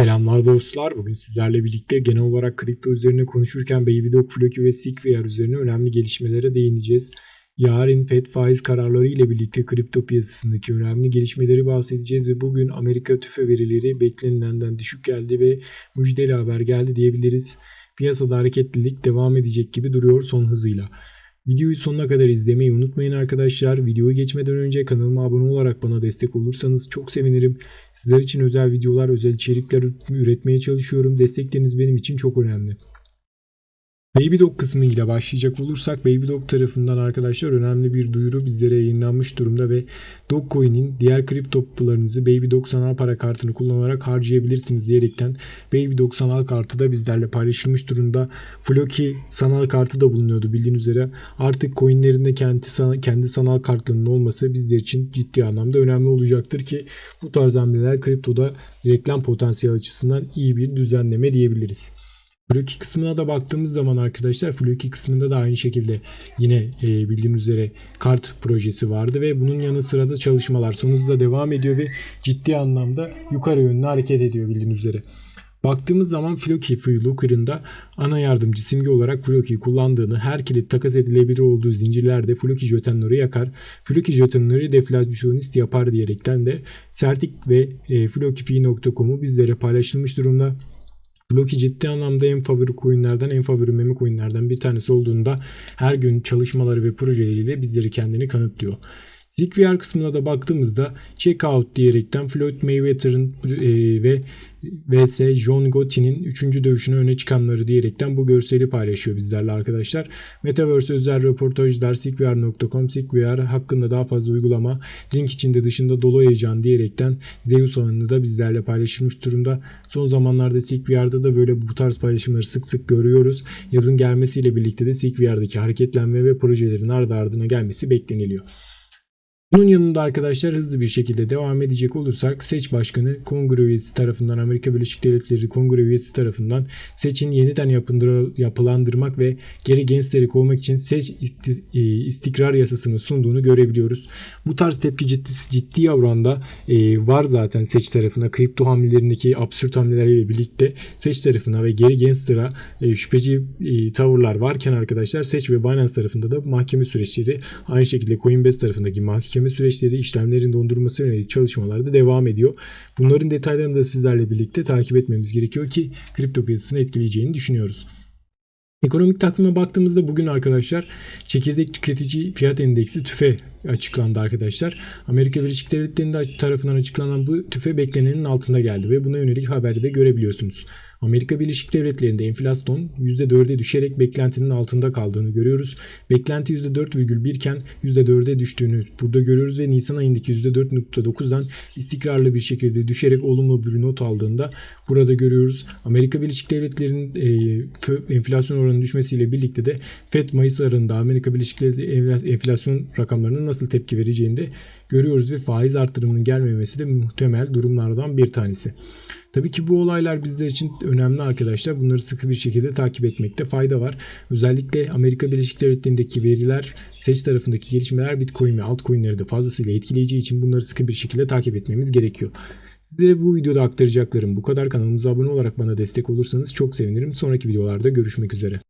Selamlar dostlar. Bugün sizlerle birlikte genel olarak kripto üzerine konuşurken Babydog, Floki ve Sequoia üzerine önemli gelişmelere değineceğiz. Yarın FED faiz kararları ile birlikte kripto piyasasındaki önemli gelişmeleri bahsedeceğiz ve bugün Amerika tüfe verileri beklenilenden düşük geldi ve müjdeli haber geldi diyebiliriz. Piyasada hareketlilik devam edecek gibi duruyor son hızıyla. Videoyu sonuna kadar izlemeyi unutmayın arkadaşlar. Videoyu geçmeden önce kanalıma abone olarak bana destek olursanız çok sevinirim. Sizler için özel videolar, özel içerikler üretmeye çalışıyorum. Destekleriniz benim için çok önemli. Babydog kısmı ile başlayacak olursak Babydog tarafından arkadaşlar önemli bir duyuru bizlere yayınlanmış durumda ve Dogecoin'in diğer kriptolarınızı Babydog sanal para kartını kullanarak harcayabilirsiniz diyerekten Babydog sanal kartı da bizlerle paylaşılmış durumda. Floki sanal kartı da bulunuyordu bildiğiniz üzere. Artık coinlerinde kendi, kendi sanal kartlarının olması bizler için ciddi anlamda önemli olacaktır ki bu tarz hamleler kriptoda reklam potansiyeli açısından iyi bir düzenleme diyebiliriz. Floki kısmına da baktığımız zaman arkadaşlar Floki kısmında da aynı şekilde yine e, bildiğiniz üzere kart projesi vardı ve bunun yanı sıra da çalışmalar son hızla devam ediyor ve ciddi anlamda yukarı yönlü hareket ediyor bildiğiniz üzere. Baktığımız zaman Floki Looker'ın da ana yardımcı simge olarak Floki'yi kullandığını, her kilit takas edilebilir olduğu zincirlerde Floki jötenleri yakar, Floki jötenleri deflasyonist yapar diyerekten de Sertik ve e, bizlere paylaşılmış durumda. Loki ciddi anlamda en favori coinlerden, en favori meme coinlerden bir tanesi olduğunda her gün çalışmaları ve projeleriyle bizleri kendini kanıtlıyor. ZigVR kısmına da baktığımızda checkout diyerekten Floyd Mayweather'ın e, ve vs John Gotti'nin 3. dövüşünü öne çıkanları diyerekten bu görseli paylaşıyor bizlerle arkadaşlar. Metaverse özel röportajlar sigvr.com sigvr hakkında daha fazla uygulama link içinde dışında dolu heyecan diyerekten Zeus alanında da bizlerle paylaşılmış durumda. Son zamanlarda SigVR'da da böyle bu tarz paylaşımları sık sık görüyoruz. Yazın gelmesiyle birlikte de SigVR'daki hareketlenme ve projelerin ardı ardına gelmesi bekleniliyor. Bunun yanında arkadaşlar hızlı bir şekilde devam edecek olursak Seç Başkanı Kongre üyesi tarafından Amerika Birleşik Devletleri Kongre üyesi tarafından Seç'in yeniden yapılandırmak ve geri gençleri kovmak için Seç e, istikrar yasasını sunduğunu görebiliyoruz. Bu tarz tepki ciddi, ciddi oranda e, var zaten Seç tarafına. Kripto hamlelerindeki absürt hamlelerle birlikte Seç tarafına ve geri gençlere e, şüpheci e, tavırlar varken arkadaşlar Seç ve Binance tarafında da mahkeme süreçleri aynı şekilde Coinbase tarafındaki mahkeme mahkeme süreçleri işlemlerin dondurulması yönelik çalışmalar da devam ediyor. Bunların detaylarını da sizlerle birlikte takip etmemiz gerekiyor ki kripto piyasasını etkileyeceğini düşünüyoruz. Ekonomik takvime baktığımızda bugün arkadaşlar çekirdek tüketici fiyat endeksi tüfe açıklandı arkadaşlar. Amerika Birleşik Devletleri tarafından açıklanan bu tüfe beklenenin altında geldi ve buna yönelik haberde de görebiliyorsunuz. Amerika Birleşik Devletleri'nde enflasyon %4'e düşerek beklentinin altında kaldığını görüyoruz. Beklenti %4,1 iken %4'e düştüğünü burada görüyoruz ve Nisan ayındaki %4.9'dan istikrarlı bir şekilde düşerek olumlu bir not aldığında burada görüyoruz. Amerika Birleşik Devletleri'nin e, enflasyon oranının düşmesiyle birlikte de FED Mayıs ayında Amerika Birleşik Devletleri enflasyon rakamlarının nasıl tepki vereceğini de görüyoruz ve faiz artırımının gelmemesi de muhtemel durumlardan bir tanesi. Tabii ki bu olaylar bizler için önemli arkadaşlar. Bunları sıkı bir şekilde takip etmekte fayda var. Özellikle Amerika Birleşik Devletleri'ndeki veriler, seç tarafındaki gelişmeler Bitcoin ve altcoin'leri de fazlasıyla etkileyeceği için bunları sıkı bir şekilde takip etmemiz gerekiyor. Sizlere bu videoda aktaracaklarım bu kadar. Kanalımıza abone olarak bana destek olursanız çok sevinirim. Sonraki videolarda görüşmek üzere.